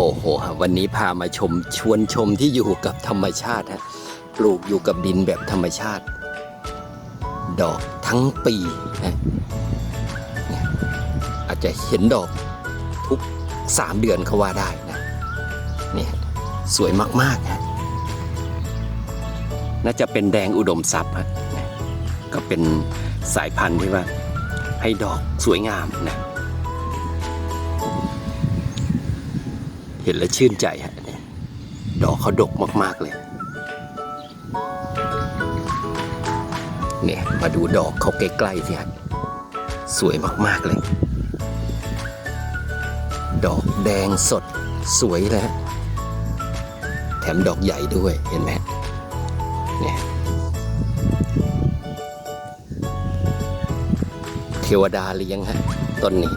โอ้โห วันนี้พามาชมชวนชมที่อยู่กับธรรมชาติฮะ ปลูกอยู่กับดินแบบธรรมชาติ ดอกทั้งปีนะอาจจะเห็นดอกทุกสามเดือนเขาว่าได้นะเนี่ยสวยมากๆฮะน่าจะเป็นแดงอุดมทรัพย์ฮะก็เป็นสายพันธุ์ที่ว่าให้ดอกสวยงามนะ ห็นแล้วชื่นใจฮะเนี่ยดอกเขาดกมาก ๆ เลย เนี่ย มาดูดอกเขาใกล้ๆสิฮะสวยมากๆเลย ดอกแดงสดสวยเลยฮะแถมดอกใหญ่ด้วยเห็นไหมเนี่ยเทวดาเลี้ยงฮะต้นนี้